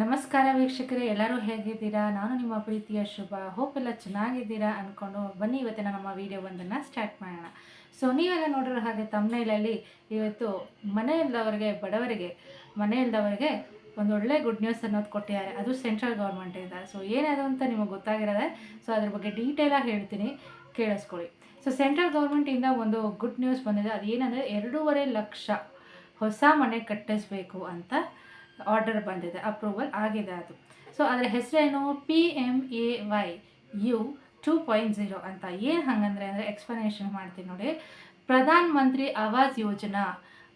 ನಮಸ್ಕಾರ ವೀಕ್ಷಕರೇ, ಎಲ್ಲರೂ ಹೇಗಿದ್ದೀರಾ? ನಾನು ನಿಮ್ಮ ಪ್ರೀತಿಯ ಶುಭ. ಹೋಪ್ ಎಲ್ಲ ಚೆನ್ನಾಗಿದ್ದೀರಾ ಅಂದ್ಕೊಂಡು ಬನ್ನಿ, ಇವತ್ತಿನ ನಮ್ಮ ವಿಡಿಯೋ ಒಂದನ್ನು ಸ್ಟಾರ್ಟ್ ಮಾಡೋಣ. ಸೊ ನೀವೆಲ್ಲ ನೋಡಿರೋ ಹಾಗೆ ತಮ್ಮನೇಲಲ್ಲಿ ಇವತ್ತು ಮನೆ ಇಲ್ಲದವರಿಗೆ ಬಡವರಿಗೆ, ಮನೆ ಇಲ್ಲದವರಿಗೆ ಒಂದು ಒಳ್ಳೆ ಗುಡ್ ನ್ಯೂಸ್ ಅನ್ನೋದು ಕೊಟ್ಟಿದ್ದಾರೆ. ಅದು ಸೆಂಟ್ರಲ್ ಗೌರ್ಮೆಂಟಿಂದ ಸೊ ಏನದು ಅಂತ ನಿಮಗೆ ಗೊತ್ತಾಗಿರೋದೆ ಸೊ ಅದ್ರ ಬಗ್ಗೆ ಡೀಟೇಲಾಗಿ ಹೇಳ್ತೀನಿ. ಕೇಳಿಸ್ಕೊಳ್ಳಿ. ಸೊ ಸೆಂಟ್ರಲ್ ಗೌರ್ಮೆಂಟಿಂದ ಒಂದು ಗುಡ್ ನ್ಯೂಸ್ ಬಂದಿದೆ. ಅದು ಏನಂದರೆ ಎರಡೂವರೆ ಲಕ್ಷ ಹೊಸ ಮನೆ ಕಟ್ಟಿಸ್ಬೇಕು ಅಂತ ಆರ್ಡರ್ ಬಂದಿದೆ ಅಪ್ರೂವಲ್ ಆಗಿದೆ ಅದು. ಸೊ ಅದರ ಹೆಸರೇನು? P M A Y U two point zero ಅಂತ. ಏನು ಹಂಗಂದ್ರೆ ಅಂದರೆ ಎಕ್ಸ್ಪ್ಲನೇಷನ್ ಮಾಡ್ತೀನಿ ನೋಡಿ. ಪ್ರಧಾನ ಮಂತ್ರಿ ಆವಾಸ್ ಯೋಜನಾ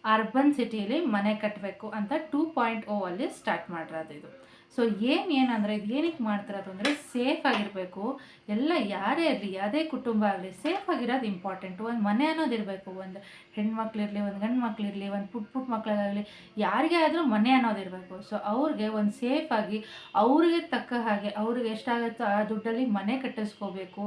ಅರ್ಬನ್ ಸಿಟಿಯಲ್ಲಿ ಮನೆ ಕಟ್ಟಬೇಕು ಅಂತ ಟೂ ಪಾಯಿಂಟ್ ಓ ಅಲ್ಲಿ ಸ್ಟಾರ್ಟ್ ಮಾಡಿರೋದು ಇದು. ಸೊ ಏನು ಏನಂದರೆ ಇದು ಏನಕ್ಕೆ ಮಾಡ್ತಿರೋದು ಅಂದರೆ ಸೇಫ್ ಆಗಿರಬೇಕು. ಎಲ್ಲ ಯಾರೇ ಇರಲಿ, ಯಾವುದೇ ಕುಟುಂಬ ಆಗಲಿ ಸೇಫ್ ಆಗಿರೋದು ಇಂಪಾರ್ಟೆಂಟು ಒಂದು ಮನೆ ಅನ್ನೋದು ಇರಬೇಕು. ಒಂದು ಹೆಣ್ಮಕ್ಳಿರಲಿ ಒಂದು ಗಂಡು ಮಕ್ಳಿರಲಿ ಒಂದು ಪುಟ್ ಪುಟ್ಟ ಮಕ್ಕಳಾಗಲಿ ಯಾರಿಗೇ ಆದರೂ ಮನೆ ಅನ್ನೋದು ಇರಬೇಕು. ಸೊ ಅವ್ರಿಗೆ ಒಂದು ಸೇಫ್ ಆಗಿ, ಅವ್ರಿಗೆ ತಕ್ಕ ಹಾಗೆ, ಅವ್ರಿಗೆ ಎಷ್ಟಾಗುತ್ತೋ ಆ ದುಡ್ಡಲ್ಲಿ ಮನೆ ಕಟ್ಟಿಸ್ಕೋಬೇಕು.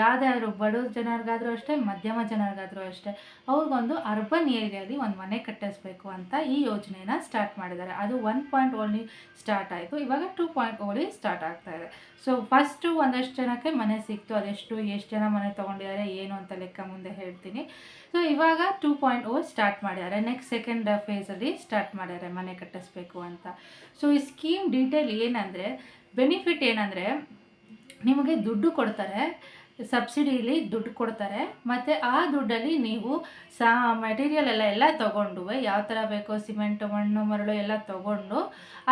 ಯಾವುದಾದ್ರು ಬಡ ಜನರಿಗಾದರೂ ಅಷ್ಟೇ, ಮಧ್ಯಮ ಜನರಿಗಾದರೂ ಅಷ್ಟೇ, ಅವ್ರಿಗೊಂದು ಅರ್ಬನ್ ಏರಿಯಾದಲ್ಲಿ ಒಂದು ಮನೆ ಕಟ್ಟಿಸ್ಬೇಕು ಅಂತ ಈ ಯೋಜನೆನ ಸ್ಟಾರ್ಟ್ ಮಾಡಿದ್ದಾರೆ. ಅದು ಒನ್ ಪಾಯಿಂಟ್ ಓನ್ಲಿ ಸ್ಟಾರ್ಟ್ ಆಯಿತು ಇವಾಗ ಟೂ ಪಾಯಿಂಟ್ ಓಲಿ ಸ್ಟಾರ್ಟ್ ಆಗ್ತಾ ಇದೆ. ಸೊ ಫಸ್ಟು ಒಂದಷ್ಟು ಜನಕ್ಕೆ ಮನೆ ಸಿಕ್ತು. ಅದೆಷ್ಟು, ಎಷ್ಟು ಜನ ಮನೆ ತೊಗೊಂಡಿದ್ದಾರೆ, ಏನು ಅಂತ ಲೆಕ್ಕ ಮುಂದೆ ಹೇಳ್ತೀನಿ. ಸೊ ಇವಾಗ ಟೂ ಪಾಯಿಂಟ್ ಓ ಸ್ಟಾರ್ಟ್ ಮಾಡಿದ್ದಾರೆ. ನೆಕ್ಸ್ಟ್ ಸೆಕೆಂಡ್ ಫೇಸಲ್ಲಿ ಸ್ಟಾರ್ಟ್ ಮಾಡಿದ್ದಾರೆ, ಮನೆ ಕಟ್ಟಿಸ್ಬೇಕು ಅಂತ. ಸೊ ಈ ಸ್ಕೀಮ್ ಡೀಟೇಲ್ ಏನಂದರೆ ಬೆನಿಫಿಟ್ ಏನಂದರೆ, ನಿಮಗೆ ದುಡ್ಡು ಕೊಡ್ತಾರೆ ಸಬ್ಸಿಡಿಲಿ ದುಡ್ಡು ಕೊಡ್ತಾರೆ. ಮತ್ತು ಆ ದುಡ್ಡಲ್ಲಿ ನೀವು ಸಾ ಮೆಟೀರಿಯಲ್ ಎಲ್ಲ ಎಲ್ಲ ತೊಗೊಂಡು, ಯಾವ ಥರ ಬೇಕೋ ಸಿಮೆಂಟು ಮಣ್ಣು, ಮರಳು ಎಲ್ಲ ತೊಗೊಂಡು,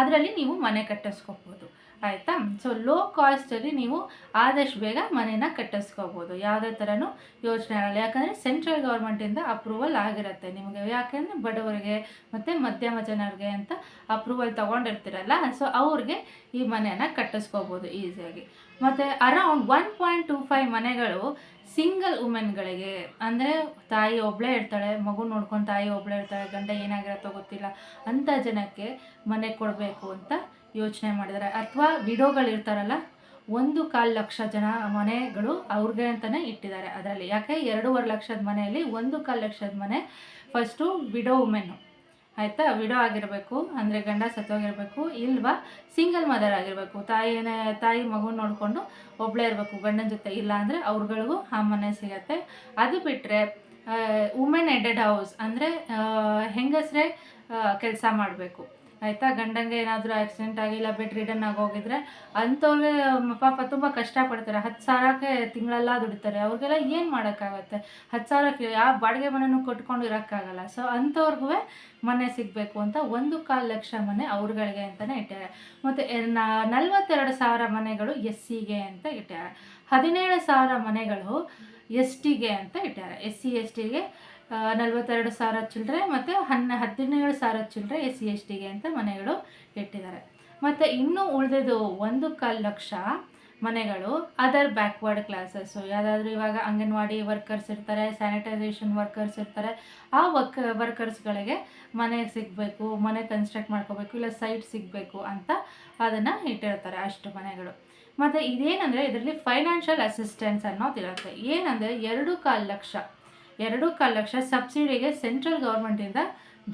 ಅದರಲ್ಲಿ ನೀವು ಮನೆ ಕಟ್ಟಿಸ್ಕೋಬೋದು. ಆಯಿತಾ? ಸೊ ಲೋ ಕಾಸ್ಟಲ್ಲಿ ನೀವು ಆದಷ್ಟು ಬೇಗ ಮನೇನ ಕಟ್ಟಿಸ್ಕೋಬೋದು. ಯಾವುದೇ ಥರನೂ ಯೋಚನೆ ಆಗಲ್ಲ. ಯಾಕಂದರೆ ಸೆಂಟ್ರಲ್ ಗೌರ್ಮೆಂಟಿಂದ ಅಪ್ರೂವಲ್ ಆಗಿರುತ್ತೆ ನಿಮಗೆ. ಯಾಕೆಂದರೆ ಬಡವರಿಗೆ ಮತ್ತು ಮಧ್ಯಮ ಜನರಿಗೆ ಅಂತ ಅಪ್ರೂವಲ್ ತೊಗೊಂಡಿರ್ತೀರಲ್ಲ? ಸೊ ಅವ್ರಿಗೆ ಈ ಮನೆಯನ್ನು ಕಟ್ಟಿಸ್ಕೋಬೋದು ಈಸಿಯಾಗಿ ಮತ್ತು around one point two five ಮನೆಗಳು ಸಿಂಗಲ್ ವುಮೆನ್ಗಳಿಗೆ ಅಂದರೆ ತಾಯಿ ಒಬ್ಬಳೇ ಇರ್ತಾಳೆ, ಮಗು ನೋಡ್ಕೊಂಡು ತಾಯಿ ಒಬ್ಬಳೇ ಇರ್ತಾಳೆ, ಗಂಡ ಏನಾಗಿರತ್ತೋ ಗೊತ್ತಿಲ್ಲ. ಅಂಥ ಜನಕ್ಕೆ ಮನೆ ಕೊಡಬೇಕು ಅಂತ ಯೋಚನೆ ಮಾಡಿದ್ದಾರೆ. ಅಥವಾ ವಿಡೋಗಳಿರ್ತಾರಲ್ಲ ಒಂದು ಕಾಲು ಲಕ್ಷ ಜನ ಮನೆಗಳು ಅವ್ರಿಗೆ ಅಂತಲೇ ಇಟ್ಟಿದ್ದಾರೆ ಅದರಲ್ಲಿ. ಯಾಕೆ? ಎರಡೂವರೆ ಲಕ್ಷದ ಮನೆಯಲ್ಲಿ ಒಂದು ಕಾಲು ಲಕ್ಷದ ಮನೆ ಫಸ್ಟು ವಿಡೋ ವುಮೆನ್ನು ಆಯಿತಾ? ವಿಡೋ ಆಗಿರಬೇಕು, ಅಂದರೆ ಗಂಡ ಸತ್ತೋಗಿರಬೇಕು, ಇಲ್ವಾ? ಸಿಂಗಲ್ ಮದರ್ ಆಗಿರಬೇಕು. ತಾಯಿನ ತಾಯಿ ಮಗು ನೋಡಿಕೊಂಡು ಒಬ್ಬಳೇ ಇರಬೇಕು, ಗಂಡನ ಜೊತೆ ಇಲ್ಲ ಅಂದರೆ ಅವ್ರುಗಳಿಗೂ ಆ ಮನೆ ಸಿಗತ್ತೆ. ಅದು ಬಿಟ್ಟರೆ ವುಮೆನ್ ಎಡೆಡ್ ಹೌಸ್ ಅಂದರೆ ಹೆಂಗಸರೇ ಕೆಲಸ ಮಾಡಬೇಕು. ಆಯಿತಾ? ಗಂಡಂಗೆ ಏನಾದರೂ ಆಕ್ಸಿಡೆಂಟ್ ಆಗಿಲ್ಲ ಬೆಡ್ ರಿಟರ್ನ್ ಆಗೋಗಿದ್ರೆ ಅಂಥವ್ರಿಗೆ ಪಾಪ ತುಂಬ ಕಷ್ಟಪಡ್ತಾರೆ. ಹತ್ತು ಸಾವಿರಕ್ಕೆ ತಿಂಗಳೆಲ್ಲ ದುಡಿತಾರೆ. ಅವ್ರಿಗೆಲ್ಲ ಏನು ಮಾಡೋಕ್ಕಾಗತ್ತೆ? ಹತ್ತು ಸಾವಿರಕ್ಕೆ ಯಾವ ಬಾಡಿಗೆ ಮನೆಯೂ ಕೊಟ್ಕೊಂಡು ಇರೋಕ್ಕಾಗಲ್ಲ. ಸೊ ಅಂಥವ್ರಿಗೂ ಮನೆ ಸಿಗಬೇಕು ಅಂತ ಒಂದು ಕಾಲು ಲಕ್ಷ ಮನೆ ಅವ್ರುಗಳಿಗೆ ಅಂತಲೇ ಇಟ್ಟಾರೆ ಮತ್ತು ನಲ್ವತ್ತೆರಡು ಸಾವಿರ ಮನೆಗಳು ಎಸ್ ಸಿಗೆ ಅಂತ ಇಟ್ಟಾರೆ ಹದಿನೇಳು ಸಾವಿರ ಮನೆಗಳು ಎಸ್ ಟಿಗೆ ಅಂತ ಇಟ್ಟಾರೆ ಎಸ್ ಸಿ ಎಸ್ ಟಿಗೆ ನಲ್ವತ್ತೆರಡು ಸಾವಿರ ಚಿಲ್ಲರೆ ಮತ್ತು ಹನ್ನ, ಹದಿನೇಳು ಸಾವಿರ ಚಿಲ್ಲರೆ ಎಸ್ ಸಿ ಎಸ್ ಟಿಗೆ ಅಂತ ಮನೆಗಳು ಇಟ್ಟಿದ್ದಾರೆ. ಮತ್ತು ಇನ್ನೂ ಉಳಿದಿದ್ದು ಒಂದು ಕಾಲು ಲಕ್ಷ ಮನೆಗಳು ಅದರ್ ಬ್ಯಾಕ್ವರ್ಡ್ ಕ್ಲಾಸಸ್ಸು ಯಾವುದಾದ್ರೂ ಇವಾಗ ಅಂಗನವಾಡಿ ವರ್ಕರ್ಸ್ ಇರ್ತಾರೆ ಸ್ಯಾನಿಟೈಸೇಷನ್ ವರ್ಕರ್ಸ್ ಇರ್ತಾರೆ, ಆ ವರ್ಕ್ ವರ್ಕರ್ಸ್ಗಳಿಗೆ ಮನೆ ಸಿಗಬೇಕು, ಮನೆ ಕನ್ಸ್ಟ್ರಕ್ಟ್ ಮಾಡ್ಕೋಬೇಕು, ಇಲ್ಲ ಸೈಟ್ ಸಿಗಬೇಕು ಅಂತ ಅದನ್ನು ಇಟ್ಟಿರ್ತಾರೆ ಅಷ್ಟು ಮನೆಗಳು. ಮತ್ತು ಇದೇನಂದರೆ ಇದರಲ್ಲಿ ಫೈನಾನ್ಷಿಯಲ್ ಅಸಿಸ್ಟೆನ್ಸ್ ಅನ್ನೋದಿರುತ್ತೆ ಏನಂದರೆ ಎರಡು ಕಾಲು ಲಕ್ಷ ಎರಡು ಕಾಲು ಲಕ್ಷ ಸಬ್ಸಿಡಿಗೆ ಸೆಂಟ್ರಲ್ ಗೌರ್ಮೆಂಟಿಂದ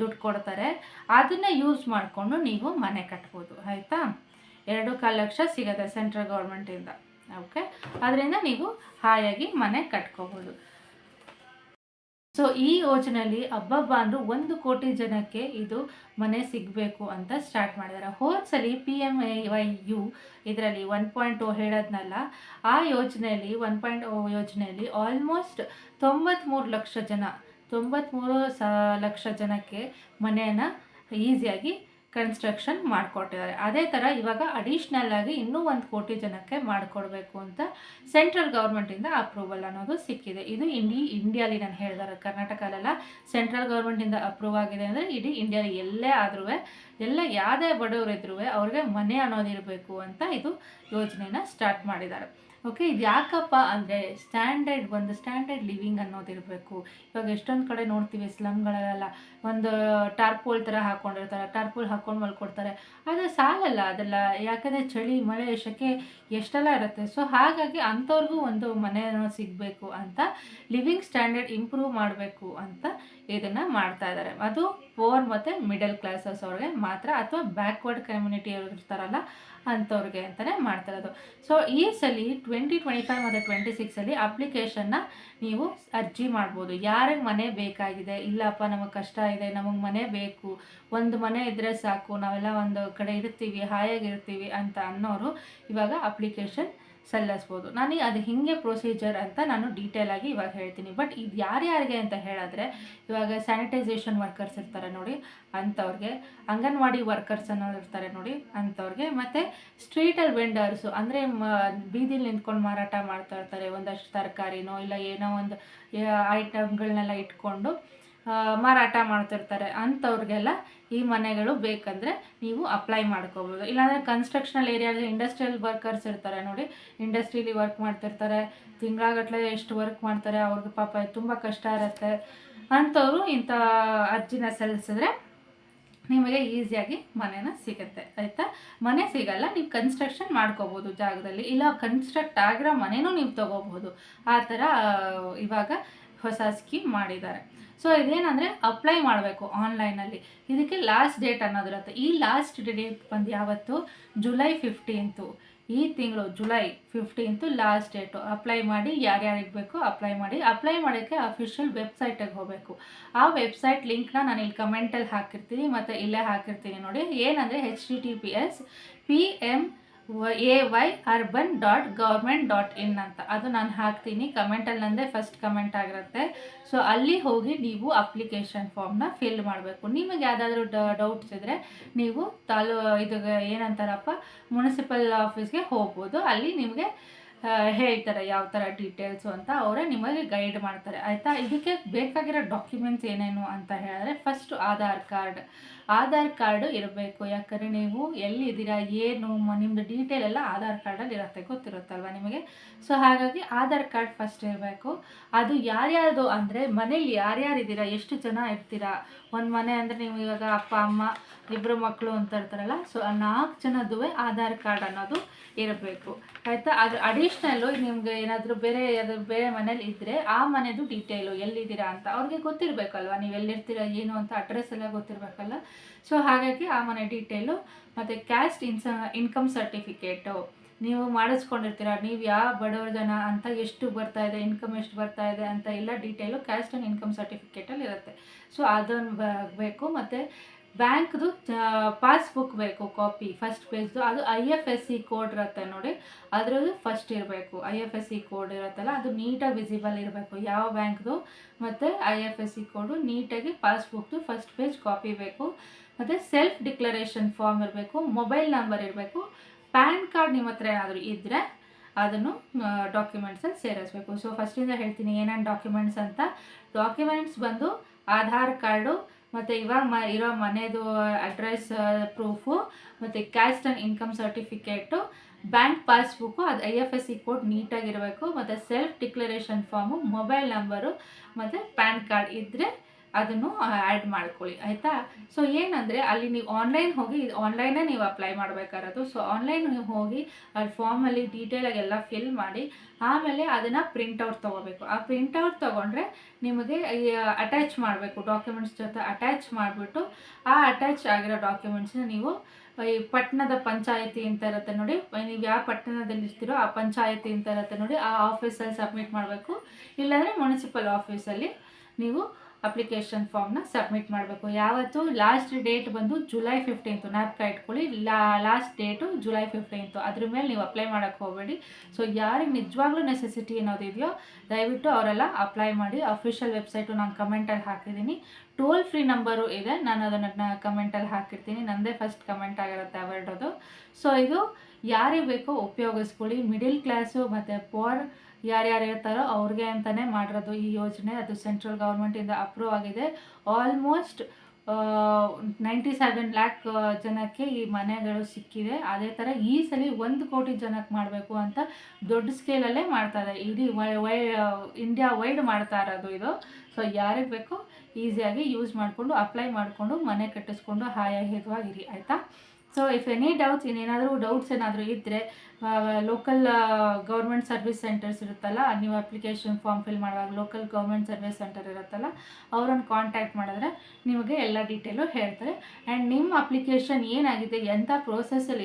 ದುಡ್ಡು ಕೊಡ್ತಾರೆ. ಅದನ್ನು ಯೂಸ್ ಮಾಡಿಕೊಂಡು ನೀವು ಮನೆ ಕಟ್ಬೋದು. ಆಯಿತಾ? ಎರಡು ಕಾಲು ಲಕ್ಷ ಸಿಗುತ್ತೆ ಸೆಂಟ್ರಲ್ ಗೌರ್ಮೆಂಟಿಂದ. ಓಕೆ ಅದರಿಂದ ನೀವು ಹಾಯಾಗಿ ಮನೆ ಕಟ್ಕೋಬೋದು. ಸೊ ಈ ಯೋಜನೆಯಲ್ಲಿ ಅಬ್ಬಬ್ಬ ಅಂದರು ಒಂದು ಕೋಟಿ ಜನಕ್ಕೆ ಇದು ಮನೆ ಸಿಗಬೇಕು ಅಂತ ಸ್ಟಾರ್ಟ್ ಮಾಡಿದ್ದಾರೆ ಹೋದ್ಸಲಿ P M A Y U ಇದರಲ್ಲಿ ಒನ್ ಪಾಯಿಂಟ್ ಓ ಹೇಳೋದ್ನಲ್ಲ, ಆ ಯೋಜನೆಯಲ್ಲಿ ಒನ್ ಪಾಯಿಂಟ್ ಓ ಯೋಜನೆಯಲ್ಲಿ ಆಲ್ಮೋಸ್ಟ್ ತೊಂಬತ್ತ್ಮೂರು ಲಕ್ಷ ಜನ ತೊಂಬತ್ತ್ಮೂರು ಸ ಲಕ್ಷ ಜನಕ್ಕೆ ಮನೆಯನ್ನು ಈಸಿಯಾಗಿ ಕನ್ಸ್ಟ್ರಕ್ಷನ್ ಮಾಡಿಕೊಟ್ಟಿದ್ದಾರೆ. ಅದೇ ಥರ ಇವಾಗ ಅಡಿಷ್ನಲ್ ಆಗಿ ಇನ್ನೂ ಒಂದು ಕೋಟಿ ಜನಕ್ಕೆ ಮಾಡಿಕೊಡ್ಬೇಕು ಅಂತ ಸೆಂಟ್ರಲ್ ಗೌರ್ಮೆಂಟಿಂದ ಅಪ್ರೂವಲ್ ಅನ್ನೋದು ಸಿಕ್ಕಿದೆ. ಇದು ಇಡೀ ಇಂಡಿಯಾಲಿ ನಾನು ಹೇಳಿದಾರೆ, ಕರ್ನಾಟಕದಲ್ಲೆಲ್ಲ ಸೆಂಟ್ರಲ್ ಗೌರ್ಮೆಂಟಿಂದ ಅಪ್ರೂವ್ ಆಗಿದೆ ಅಂದರೆ ಇಡೀ ಇಂಡಿಯಾಲಿ ಎಲ್ಲೇ ಆದ್ರೂ ಎಲ್ಲ ಯಾವುದೇ ಬಡವರಿದ್ರೂ ಅವ್ರಿಗೆ ಮನೆ ಅನ್ನೋದಿರಬೇಕು ಅಂತ ಇದು ಯೋಜನೆನ ಸ್ಟಾರ್ಟ್ ಮಾಡಿದ್ದಾರೆ. ಓಕೆ ಇದು ಯಾಕಪ್ಪ ಅಂದರೆ ಸ್ಟ್ಯಾಂಡರ್ಡ್ ಒಂದು ಸ್ಟ್ಯಾಂಡರ್ಡ್ ಲಿವಿಂಗ್ ಅನ್ನೋದಿರಬೇಕು ಇವಾಗ ಎಷ್ಟೊಂದು ಕಡೆ ನೋಡ್ತೀವಿ ಸ್ಲಮ್ಗಳಲ್ಲೆಲ್ಲ ಒಂದು ಟಾರ್ಪೋಲ್ ಥರ ಹಾಕ್ಕೊಂಡಿರ್ತಾರೆ ಟಾರ್ಪೋಲ್ ಹಾಕ್ಕೊಂಡು ಮಲ್ಕೊಡ್ತಾರೆ. ಅದು ಸಾಲಲ್ಲ ಅದೆಲ್ಲ, ಯಾಕಂದರೆ ಚಳಿ, ಮಳೆ, ಶೆಕೆ ಎಷ್ಟೆಲ್ಲ ಇರುತ್ತೆ. ಸೊ ಹಾಗಾಗಿ ಅಂಥವ್ರಿಗೂ ಒಂದು ಮನೆ ಸಿಗಬೇಕು ಅಂತ ಲಿವಿಂಗ್ ಸ್ಟ್ಯಾಂಡರ್ಡ್ ಇಂಪ್ರೂವ್ ಮಾಡಬೇಕು ಅಂತ ಇದನ್ನು ಮಾಡ್ತಾ ಇದ್ದಾರೆ. ಅದು ಪೋರ್ ಮತ್ತು ಮಿಡಲ್ ಕ್ಲಾಸಸ್ ಅವ್ರಿಗೆ ಮಾತ್ರ ಅಥವಾ ಬ್ಯಾಕ್ವರ್ಡ್ ಕಮ್ಯುನಿಟಿ ಇರ್ತಾರಲ್ಲ ಅಂಥವ್ರಿಗೆ ಅಂತಲೇ ಮಾಡ್ತಿರೋದು ಸೊ ಈ ಸಲ ಟ್ವೆಂಟಿ ಟ್ವೆಂಟಿ ಫೈವ್ ಮತ್ತು ಟ್ವೆಂಟಿ ಸಿಕ್ಸಲ್ಲಿ ಅಪ್ಲಿಕೇಶನ್ನ ನೀವು ಅರ್ಜಿ ಮಾಡ್ಬೋದು. ಯಾರಿಗೆ ಮನೆ ಬೇಕಾಗಿದೆ? ಇಲ್ಲಪ್ಪ, ನಮಗೆ ಕಷ್ಟ ಇದೆ, ನಮಗೆ ಮನೆ ಬೇಕು. ಒಂದು ಮನೆ ಇದ್ದರೆ ಸಾಕು, ನಾವೆಲ್ಲ ಒಂದು ಕಡೆ ಇರ್ತೀವಿ ಹಾಯಾಗಿರ್ತೀವಿ ಅಂತ ಅನ್ನೋರು ಇವಾಗ ಅಪ್ಲಿಕೇಶನ್ ಸಲ್ಲಿಸ್ಬೋದು. ನನಗೆ ಅದು ಹೇಗೆ ಪ್ರೊಸೀಜರ್ ಅಂತ ನಾನು ಡೀಟೇಲ್ ಆಗಿ ಇವಾಗ ಹೇಳ್ತೀನಿ. ಬಟ್ ಇದು ಯಾರ್ಯಾರಿಗೆ ಅಂತ ಹೇಳಿದ್ರೆ, ಇವಾಗ ಸ್ಯಾನಿಟೈಸೇಷನ್ ವರ್ಕರ್ಸ್ ಇರ್ತಾರೆ ನೋಡಿ, ಅಂಥವ್ರಿಗೆ, ಅಂಗನವಾಡಿ ವರ್ಕರ್ಸ್ ಅನ್ನೋರು ಇರ್ತಾರೆ ನೋಡಿ, ಅಂಥವ್ರಿಗೆ. ಮತ್ತು ಸ್ಟ್ರೀಟಲ್ಲಿ ವೆಂಡರ್ಸು ಅಂದರೆ, ಮ, ಬೀದಿಲಿ ನಿಂತ್ಕೊಂಡು ಮಾರಾಟ ಮಾಡ್ತಾ ಇರ್ತಾರೆ. ಒಂದಷ್ಟು ತರಕಾರಿನೋ, ಇಲ್ಲ ಏನೋ ಒಂದು ಐಟಮ್ಗಳನ್ನೆಲ್ಲ ಇಟ್ಕೊಂಡು ಮಾರಾಟ ಮಾಡ್ತಿರ್ತಾರೆ ಅಂಥವ್ರಿಗೆಲ್ಲ ಈ ಮನೆಗಳು ಬೇಕಂದರೆ ನೀವು ಅಪ್ಲೈ ಮಾಡ್ಕೋಬೋದು. ಇಲ್ಲಾಂದರೆ ಕನ್ಸ್ಟ್ರಕ್ಷನಲ್ ಏರಿಯಾದಲ್ಲಿ ಇಂಡಸ್ಟ್ರಿಯಲ್ ವರ್ಕರ್ಸ್ ಇರ್ತಾರೆ ನೋಡಿ. ಇಂಡಸ್ಟ್ರೀಲಿ ವರ್ಕ್ ಮಾಡ್ತಿರ್ತಾರೆ. ತಿಂಗಳಾಗಟ್ಲೆ ಎಷ್ಟು ವರ್ಕ್ ಮಾಡ್ತಾರೆ, ಅವ್ರಿಗೆ ಪಾಪ ತುಂಬ ಕಷ್ಟ ಇರುತ್ತೆ. ಅಂಥವ್ರು ಇಂಥ ಅರ್ಜಿನ ಸಲ್ಲಿಸಿದ್ರೆ ನಿಮಗೆ ಈಸಿಯಾಗಿ ಮನೆನ ಸಿಗುತ್ತೆ. ಆಯಿತಾ? ಮನೆ ಸಿಗಲ್ಲ, ನೀವು ಕನ್ಸ್ಟ್ರಕ್ಷನ್ ಮಾಡ್ಕೋಬೋದು ಜಾಗದಲ್ಲಿ. ಇಲ್ಲ ಕನ್ಸ್ಟ್ರಕ್ಟ್ ಆಗಿರೋ ಮನೆನೂ ನೀವು ತೊಗೋಬೋದು. ಆ ಥರ ಇವಾಗ ಹೊಸ ಸ್ಕೀಮ್ ಮಾಡಿದ್ದಾರೆ. ಸೊ ಇದೇನಂದರೆ ಅಪ್ಲೈ ಮಾಡಬೇಕು ಆನ್ಲೈನಲ್ಲಿ ಇದಕ್ಕೆ ಲಾಸ್ಟ್ ಡೇಟ್ ಅನ್ನೋದಿರುತ್ತೆ ಈ ಲಾಸ್ಟ್ ಡೇಟ್ ಬಂದು ಯಾವತ್ತು? ಜುಲೈ ಫಿಫ್ಟೀನ್ತು ಈ ತಿಂಗಳು July fifteenth last date apply ಮಾಡಿ ಯಾರ್ಯಾರಿಗೆ ಬೇಕು ಅಪ್ಲೈ ಮಾಡಿ. ಅಪ್ಲೈ ಮಾಡೋಕ್ಕೆ ಅಫಿಷಿಯಲ್ ವೆಬ್ಸೈಟಿಗೆ ಹೋಗಬೇಕು. ಆ ವೆಬ್ಸೈಟ್ ಲಿಂಕ್ನ ನಾನು ಇಲ್ಲಿ ಕಮೆಂಟಲ್ಲಿ ಹಾಕಿರ್ತೀನಿ, ಮತ್ತು ಇಲ್ಲೇ ಹಾಕಿರ್ತೀನಿ ನೋಡಿ. ಏನಂದರೆ H D T P S P M A Y urban dot government dot in ಅಂತ. ಅದು ನಾನು ಹಾಕ್ತೀನಿ. ಕಮೆಂಟಲ್ಲಿ ನಂದೇ ಫಸ್ಟ್ ಕಮೆಂಟ್ ಆಗಿರುತ್ತೆ. ಸೊ ಅಲ್ಲಿ ಹೋಗಿ ನೀವು ಅಪ್ಲಿಕೇಶನ್ ಫಾರ್ಮ್ನ ಫಿಲ್ ಮಾಡಬೇಕು. ನಿಮಗೆ ಯಾವುದಾದ್ರೂ ಡೌಟ್ಸ್ ಇದ್ದರೆ ನೀವು ತಾಲೂ, ಇದು ಏನಂತಾರಪ್ಪ ಮುನ್ಸಿಪಲ್ ಆಫೀಸ್ಗೆ ಹೋಗ್ಬೋದು. ಅಲ್ಲಿ ನಿಮಗೆ ಹೇಳ್ತಾರೆ ಯಾವ ಥರ ಡೀಟೇಲ್ಸು ಅಂತ, ಅವರೇ ನಿಮಗೆ ಗೈಡ್ ಮಾಡ್ತಾರೆ. ಆಯಿತಾ? ಇದಕ್ಕೆ ಬೇಕಾಗಿರೋ ಡಾಕ್ಯುಮೆಂಟ್ಸ್ ಏನೇನು ಅಂತ ಹೇಳಿದ್ರೆ first Aadhaar card Aadhaar card ಇರಬೇಕು. ಯಾಕಂದರೆ ನೀವು ಎಲ್ಲಿದ್ದೀರಾ, ಏನು ನಿಮ್ಮದು ಡೀಟೇಲ್ ಎಲ್ಲ ಆಧಾರ್ ಕಾರ್ಡಲ್ಲಿ ಇರುತ್ತೆ. ಗೊತ್ತಿರುತ್ತಲ್ವ ನಿಮಗೆ? ಸೊ ಹಾಗಾಗಿ ಆಧಾರ್ ಕಾರ್ಡ್ ಫಸ್ಟ್ ಇರಬೇಕು. ಅದು ಯಾರ್ಯಾರ್ದು ಅಂದರೆ, ಮನೇಲಿ ಯಾರ್ಯಾರಿದ್ದೀರಾ, ಎಷ್ಟು ಜನ ಇರ್ತೀರಾ? ಒಂದು ಮನೆ ಅಂದರೆ ನೀವು ಇವಾಗ ಅಪ್ಪ, ಅಮ್ಮ ಇಬ್ಬರು ಮಕ್ಕಳು ಅಂತ ಇರ್ತಾರಲ್ಲ ಸೊ ನಾಲ್ಕು ಜನದ್ದುವೇ ಆಧಾರ್ ಕಾರ್ಡ್ ಅನ್ನೋದು ಇರಬೇಕು. ಆಯಿತಾ? ಅದ್ರ ಅಡಿಷ್ನಲ್ಲು ನಿಮಗೆ ಏನಾದರೂ ಬೇರೆ ಯಾವ್ದಾದ್ರು ಬೇರೆ ಮನೇಲಿ ಇದ್ದರೆ ಆ ಮನೆದು ಡೀಟೇಲು ಎಲ್ಲಿದ್ದೀರಾ ಅಂತ ಅವ್ರಿಗೆ ಗೊತ್ತಿರಬೇಕಲ್ವ? ನೀವು ಎಲ್ಲಿರ್ತೀರ, ಏನು ಅಂತ ಅಡ್ರೆಸ್ ಎಲ್ಲ ಗೊತ್ತಿರಬೇಕಲ್ಲ? ಸೊ ಹಾಗಾಗಿ ಆ ಮನೆ ಡೀಟೇಲು ಮತ್ತು ಕ್ಯಾಸ್ಟ್ ಇನ್ಸ ಇನ್ಕಮ್ ಸರ್ಟಿಫಿಕೇಟು ನೀವು ಮಾಡಿಸ್ಕೊಂಡಿರ್ತೀರ? ನೀವು ಯಾವ ಬಡವರ ಜನ ಅಂತ ಎಷ್ಟು ಬರ್ತಾ ಇದೆ ಇನ್ಕಮ್ ಎಷ್ಟು ಬರ್ತಾ ಇದೆ ಅಂತ ಎಲ್ಲ ಡೀಟೇಲು ಕ್ಯಾಸ್ಟ್ ಆ್ಯಂಡ್ ಇನ್ಕಮ್ ಸರ್ಟಿಫಿಕೇಟಲ್ಲಿ ಇರುತ್ತೆ. ಸೊ ಅದನ್ನು ಬೇಕು. ಮತ್ತು ಬ್ಯಾಂಕ್ದು ಪಾಸ್ಬುಕ್ ಬೇಕು ಕಾಪಿ ಫಸ್ಟ್ ಪೇಜ್ದು ಅದು I F S C code ಇರುತ್ತೆ ನೋಡಿ. ಅದರದ್ದು ಫಸ್ಟ್ ಇರಬೇಕು. I F S C code ಇರುತ್ತಲ್ಲ, ಅದು ನೀಟಾಗಿ ವಿಸಿಬಲ್ ಇರಬೇಕು. ಯಾವ ಬ್ಯಾಂಕ್ದು? ಮತ್ತು I F S C code ನೀಟಾಗಿ ಪಾಸ್ಬುಕ್ದು ಫಸ್ಟ್ ಪೇಜ್ ಕಾಪಿ ಬೇಕು. ಮತ್ತು ಸೆಲ್ಫ್ ಡಿಕ್ಲರೇಷನ್ ಫಾರ್ಮ್ ಇರಬೇಕು ಮೊಬೈಲ್ ನಂಬರ್ ಇರಬೇಕು. ಪ್ಯಾನ್ ಕಾರ್ಡ್ ನಿಮ್ಮ ಹತ್ರ ಏನಾದರೂ ಇದ್ದರೆ ಅದನ್ನು ಡಾಕ್ಯುಮೆಂಟ್ಸಲ್ಲಿ ಸೇರಿಸ್ಬೇಕು. ಸೊ ಫಸ್ಟಿಂದ ಹೇಳ್ತೀನಿ ಏನೇನು ಡಾಕ್ಯುಮೆಂಟ್ಸ್ ಅಂತ. ಡಾಕ್ಯುಮೆಂಟ್ಸ್ ಬಂದು, ಆಧಾರ್ ಕಾರ್ಡು ಮತ್ತು ಇವಾಗ ಮ ಇರೋ ಮನೆದು ಅಡ್ರೆಸ್ ಪ್ರೂಫು ಮತ್ತು caste and income certificate bank passbook ಅದು I F S C code ನೀಟಾಗಿರಬೇಕು, ಮತ್ತು self declaration form mobile number ಮತ್ತು ಪ್ಯಾನ್ ಕಾರ್ಡ್ ಇದ್ದರೆ ಅದನ್ನು ಆ್ಯಡ್ ಮಾಡ್ಕೊಳ್ಳಿ, ಆಯಿತಾ? ಸೊ ಏನಂದರೆ, ಅಲ್ಲಿ ನೀವು ಆನ್ಲೈನ್ ಹೋಗಿ, ಇದು ಆನ್ಲೈನೇ ನೀವು ಅಪ್ಲೈ ಮಾಡಬೇಕಾಗಿರೋದು ಸೊ ಆನ್ಲೈನ್ ನೀವು ಹೋಗಿ ಅಲ್ಲಿ ಫಾರ್ಮಲ್ಲಿ ಡೀಟೇಲಾಗಿ ಎಲ್ಲ ಫಿಲ್ ಮಾಡಿ, ಆಮೇಲೆ ಅದನ್ನು ಪ್ರಿಂಟೌಟ್ ತೊಗೋಬೇಕು. ಆ ಪ್ರಿಂಟೌಟ್ ತೊಗೊಂಡ್ರೆ ನಿಮಗೆ ಅಟ್ಯಾಚ್ ಮಾಡಬೇಕು ಡಾಕ್ಯುಮೆಂಟ್ಸ್ ಜೊತೆ ಅಟ್ಯಾಚ್ ಮಾಡಿಬಿಟ್ಟು, ಆ ಅಟ್ಯಾಚ್ ಆಗಿರೋ ಡಾಕ್ಯುಮೆಂಟ್ಸ್ನ ನೀವು ಈ ಪಟ್ಟಣದ ಪಂಚಾಯತಿ ಅಂತ ಇರುತ್ತೆ ನೋಡಿ. ನೀವು ಯಾವ ಪಟ್ಟಣದಲ್ಲಿ ಇರ್ತೀರೋ ಆ ಪಂಚಾಯತಿ ಅಂತ ಇರುತ್ತೆ ನೋಡಿ. ಆ ಆಫೀಸಲ್ಲಿ ಸಬ್ಮಿಟ್ ಮಾಡಬೇಕು. ಇಲ್ಲಾಂದರೆ ಮುನ್ಸಿಪಲ್ ಆಫೀಸಲ್ಲಿ ನೀವು ಅಪ್ಲಿಕೇಶನ್ ಫಾರ್ಮ್ನ ಸಬ್ಮಿಟ್ ಮಾಡಬೇಕು. ಯಾವತ್ತು? ಲಾಸ್ಟ್ ಡೇಟ್ ಬಂದು ಜುಲೈ ಫಿಫ್ಟೀನ್ತು ಜ್ಞಾಪಕ ಇಟ್ಕೊಳ್ಳಿ. ಲಾ ಲಾಸ್ಟ್ ಡೇಟು ಜುಲೈ ಫಿಫ್ಟೀನ್ತು ಅದ್ರ ಮೇಲೆ ನೀವು ಅಪ್ಲೈ ಮಾಡೋಕ್ಕೆ ಹೋಗಬೇಡಿ. ಸೊ ಯಾರಿಗೆ ನಿಜವಾಗ್ಲೂ ನೆಸೆಸಿಟಿ ಅನ್ನೋದಿದೆಯೋ ದಯವಿಟ್ಟು ಅವರೆಲ್ಲ ಅಪ್ಲೈ ಮಾಡಿ. ಅಫಿಷಿಯಲ್ ವೆಬ್ಸೈಟು ನಾನು ಕಮೆಂಟಲ್ಲಿ ಹಾಕಿದ್ದೀನಿ. ಟೋಲ್ ಫ್ರೀ ನಂಬರು ಇದೆ. ನಾನು ಅದನ್ನು ಕಮೆಂಟಲ್ಲಿ ಹಾಕಿರ್ತೀನಿ. ನನ್ನದೇ ಫಸ್ಟ್ ಕಮೆಂಟ್ ಆಗಿರುತ್ತೆ ಅವೆರಡೋದು ಸೊ ಇದು ಯಾರಿಗೆ ಬೇಕೋ ಉಪಯೋಗಿಸ್ಕೊಳ್ಳಿ. ಮಿಡಿಲ್ ಕ್ಲಾಸು ಮತ್ತು ಪೋರ್ ಯಾರ್ಯಾರು ಇರ್ತಾರೋ ಅವ್ರಿಗೆ ಅಂತಲೇ ಮಾಡಿರೋದು ಈ ಯೋಜನೆ. ಅದು ಸೆಂಟ್ರಲ್ ಗೌರ್ಮೆಂಟಿಂದ ಅಪ್ರೂವ್ ಆಗಿದೆ. ಆಲ್ಮೋಸ್ಟ್ ನೈಂಟಿ ಸೆವೆನ್ ಲ್ಯಾಕ್ ಜನಕ್ಕೆ ಈ ಮನೆಗಳು ಸಿಕ್ಕಿದೆ ಅದೇ ಥರ ಈ ಸಲ ಒಂದು ಕೋಟಿ ಜನಕ್ಕೆ ಮಾಡಬೇಕು ಅಂತ ದೊಡ್ಡ ಸ್ಕೇಲಲ್ಲೇ ಮಾಡ್ತಾರೆ ಇಡೀ ವೈ ವೈ ಇಂಡಿಯಾ ವೈಡ್ ಮಾಡ್ತಾ ಇರೋದು ಇದು. ಸೊ ಯಾರಿಗೆ ಬೇಕು ಈಸಿಯಾಗಿ ಯೂಸ್ ಮಾಡಿಕೊಂಡು ಅಪ್ಲೈ ಮಾಡಿಕೊಂಡು, ಮನೆ ಕಟ್ಟಿಸ್ಕೊಂಡು ಹಾಯಾಗಿ ಹಿತವಾಗಿರಿ ಆಯಿತಾ? ಸೊ ಇಫ್ ಎನಿ ಡೌಟ್ಸ್ ಇನ್ನೇನಾದರೂ ಡೌಟ್ಸ್ ಏನಾದರೂ ಇದ್ದರೆ ಲೋಕಲ್ ಗೌರ್ಮೆಂಟ್ ಸರ್ವಿಸ್ ಸೆಂಟರ್ಸ್ ಇರುತ್ತಲ್ಲ, ನೀವು ಅಪ್ಲಿಕೇಶನ್ ಫಾರ್ಮ್ ಫಿಲ್ ಮಾಡುವಾಗ ಲೋಕಲ್ ಗೌರ್ಮೆಂಟ್ ಸರ್ವಿಸ್ ಸೆಂಟರ್ ಇರುತ್ತಲ್ಲ, ಅವರನ್ನು ಕಾಂಟ್ಯಾಕ್ಟ್ ಮಾಡಿದ್ರೆ ನಿಮಗೆ ಎಲ್ಲ ಡೀಟೇಲು ಹೇಳ್ತಾರೆ. ಆ್ಯಂಡ್ ನಿಮ್ಮ ಅಪ್ಲಿಕೇಶನ್ ಏನಾಗಿದೆ ಎಂಥ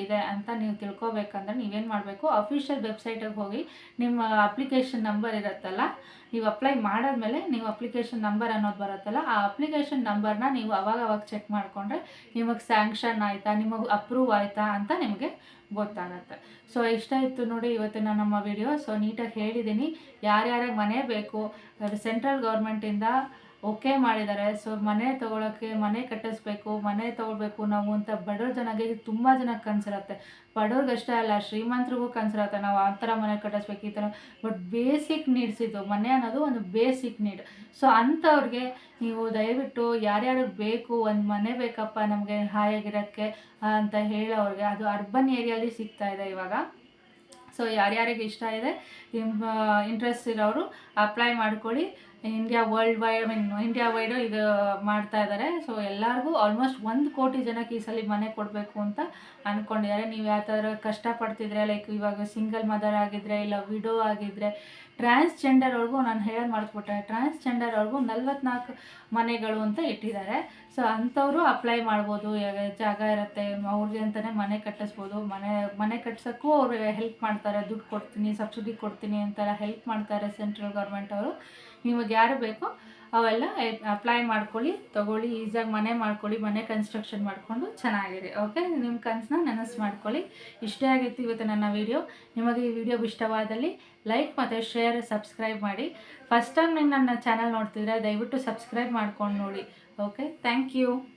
ಇದೆ ಅಂತ ನೀವು ತಿಳ್ಕೊಬೇಕಂದ್ರೆ ನೀವೇನು ಮಾಡಬೇಕು ಅಫಿಷಿಯಲ್ ವೆಬ್ಸೈಟಿಗೆ ಹೋಗಿ ನಿಮ್ಮ ಅಪ್ಲಿಕೇಶನ್ ನಂಬರ್ ಇರುತ್ತಲ್ಲ, ನೀವು ಅಪ್ಲೈ ಮಾಡಾದ್ಮೇಲೆ ನೀವು ಅಪ್ಲಿಕೇಶನ್ ನಂಬರ್ ಅನ್ನೋದು ಬರುತ್ತಲ್ಲ, ಆ ಅಪ್ಲಿಕೇಶನ್ ನಂಬರ್ನ ನೀವು ಅವಾಗ ಚೆಕ್ ಮಾಡಿಕೊಂಡ್ರೆ ನಿಮಗೆ ಸ್ಯಾಂಕ್ಷನ್ ಆಯಿತಾ, ನಿಮಗೆ ಅಪ್ರೂವ್ ಆಯಿತಾ ಅಂತ ನಿಮಗೆ ಗೊತ್ತಾಗತ್ತೆ. ಸೊ ಇಷ್ಟ ಇತ್ತು ನೋಡಿ ಇವತ್ತಿನ ನಮ್ಮ ವಿಡಿಯೋ ಸೊ ನೀಟಾಗಿ ಹೇಳಿದ್ದೀನಿ. ಯಾರ್ಯಾರಿಗೆ ಮನೆ ಬೇಕು ಸೆಂಟ್ರಲ್ ಗೌರ್ಮೆಂಟಿಂದ ಓಕೆ ಮಾಡಿದ್ದಾರೆ. ಸೊ ಮನೆ ತೊಗೊಳಕ್ಕೆ ಮನೆ ಕಟ್ಟಿಸ್ಬೇಕು, ಮನೆ ತೊಗೊಳ್ಬೇಕು ನಾವು ಅಂತ ಬಡವ್ರ ಜನಗೆ ತುಂಬ ಜನಕ್ಕೆ ಕನಸಿರುತ್ತೆ. ಬಡವ್ರಿಗಷ್ಟೇ ಅಲ್ಲ, ಶ್ರೀಮಂತರಿಗೂ ಕನಸಿರುತ್ತೆ ನಾವು ಆ ಥರ ಮನೆ ಕಟ್ಟಿಸ್ಬೇಕು, ಈ ಥರ. ಬಟ್ ಬೇಸಿಕ್ ನೀಡ್ಸ್ ಇದು, ಮನೆ ಅನ್ನೋದು ಒಂದು ಬೇಸಿಕ್ ನೀಡ್ ಸೊ ಅಂಥವ್ರಿಗೆ ನೀವು ದಯವಿಟ್ಟು ಯಾರ್ಯಾರಿಗೆ ಬೇಕು, ಒಂದು ಮನೆ ಬೇಕಪ್ಪ ನಮಗೆ ಹಾಯಾಗಿರೋಕ್ಕೆ ಅಂತ ಹೇಳೋರಿಗೆ, ಅದು ಅರ್ಬನ್ ಏರಿಯಲ್ಲಿ ಸಿಗ್ತಾ ಇದೆ ಇವಾಗ. ಸೊ ಯಾರ್ಯಾರಿಗೆ ಇಷ್ಟ ಇದೆ ಇಂಟ್ರೆಸ್ಟ್ ಇರೋರು ಅಪ್ಲೈ ಮಾಡ್ಕೊಳ್ಳಿ. India worldwide I mean India wide ಇದು ಮಾಡ್ತಾ ಇದ್ದಾರೆ ಸೊ ಎಲ್ಲರಿಗೂ ಆಲ್ಮೋಸ್ಟ್ ಒಂದು ಕೋಟಿ ಜನಕ್ಕೆ ಈ ಸಲ ಮನೆ ಕೊಡಬೇಕು ಅಂತ ಅಂದ್ಕೊಂಡಿದ್ದಾರೆ ನೀವು ಯಾವ ಥರ ಕಷ್ಟಪಡ್ತಿದ್ರೆ ಲೈಕ್ ಇವಾಗ ಸಿಂಗಲ್ ಮದರ್ ಆಗಿದ್ರೆ, ಇಲ್ಲ ವಿಡೋ ಆಗಿದ್ದರೆ ಟ್ರಾನ್ಸ್ಜೆಂಡರ್ ಅವ್ರಿಗೂ ನಾನು ಹೇಳೋದು ಮಾಡಿಸ್ಬಿಟ್ಟೆ ಟ್ರಾನ್ಸ್ಜೆಂಡರ್ ಅವ್ರಿಗೂ ನಲ್ವತ್ನಾಲ್ಕು ಮನೆಗಳು ಅಂತ ಇಟ್ಟಿದ್ದಾರೆ. ಸೊ ಅಂಥವರು ಅಪ್ಲೈ ಮಾಡ್ಬೋದು. ಜಾಗ ಇರುತ್ತೆ. ಅವ್ರಿಗೆ ಅಂತಲೇ ಮನೆ ಕಟ್ಟಿಸ್ಬೋದು. ಮನೆ ಮನೆ ಕಟ್ಸೋಕ್ಕೂ ಅವರು ಹೆಲ್ಪ್ ಮಾಡ್ತಾರೆ. ದುಡ್ಡು ಕೊಡ್ತೀನಿ, ಸಬ್ಸಿಡಿ ಕೊಡ್ತೀನಿ ಅಂತೆಲ್ಲ ಹೆಲ್ಪ್ ಮಾಡ್ತಾರೆ ಸೆಂಟ್ರಲ್ ಗೌರ್ಮೆಂಟ್ ಅವರು. ನಿಮಗೆ ಯಾರು ಬೇಕೋ? ಅವೆಲ್ಲ ಅಪ್ಲೈ ಮಾಡ್ಕೊಳ್ಳಿ, ತೊಗೊಳ್ಳಿ ಈಸಿಯಾಗಿ ಮನೆ ಮಾಡ್ಕೊಳ್ಳಿ, ಮನೆ ಕನ್ಸ್ಟ್ರಕ್ಷನ್ ಮಾಡಿಕೊಂಡು ಚೆನ್ನಾಗಿದೆ ಓಕೆ ನಿಮ್ಮ ಕನಸನ್ನ ನೆನಸು ಮಾಡ್ಕೊಳ್ಳಿ. ಇಷ್ಟೇ ಆಗಿತ್ತು ಇವತ್ತು ನನ್ನ ವಿಡಿಯೋ ನಿಮಗೆ ಈ ವಿಡಿಯೋ ಇಷ್ಟವಾದಲ್ಲಿ ಲೈಕ್ ಮತ್ತು ಶೇರ್ ಸಬ್ಸ್ಕ್ರೈಬ್ ಮಾಡಿ. ಫಸ್ಟ್ ಟೈಮ್ ನೀವು ನನ್ನ ಚಾನಲ್ ನೋಡ್ತಿದ್ರೆ ದಯವಿಟ್ಟು ಸಬ್ಸ್ಕ್ರೈಬ್ ಮಾಡ್ಕೊಂಡು ನೋಡಿ ಓಕೆ ಥ್ಯಾಂಕ್ ಯು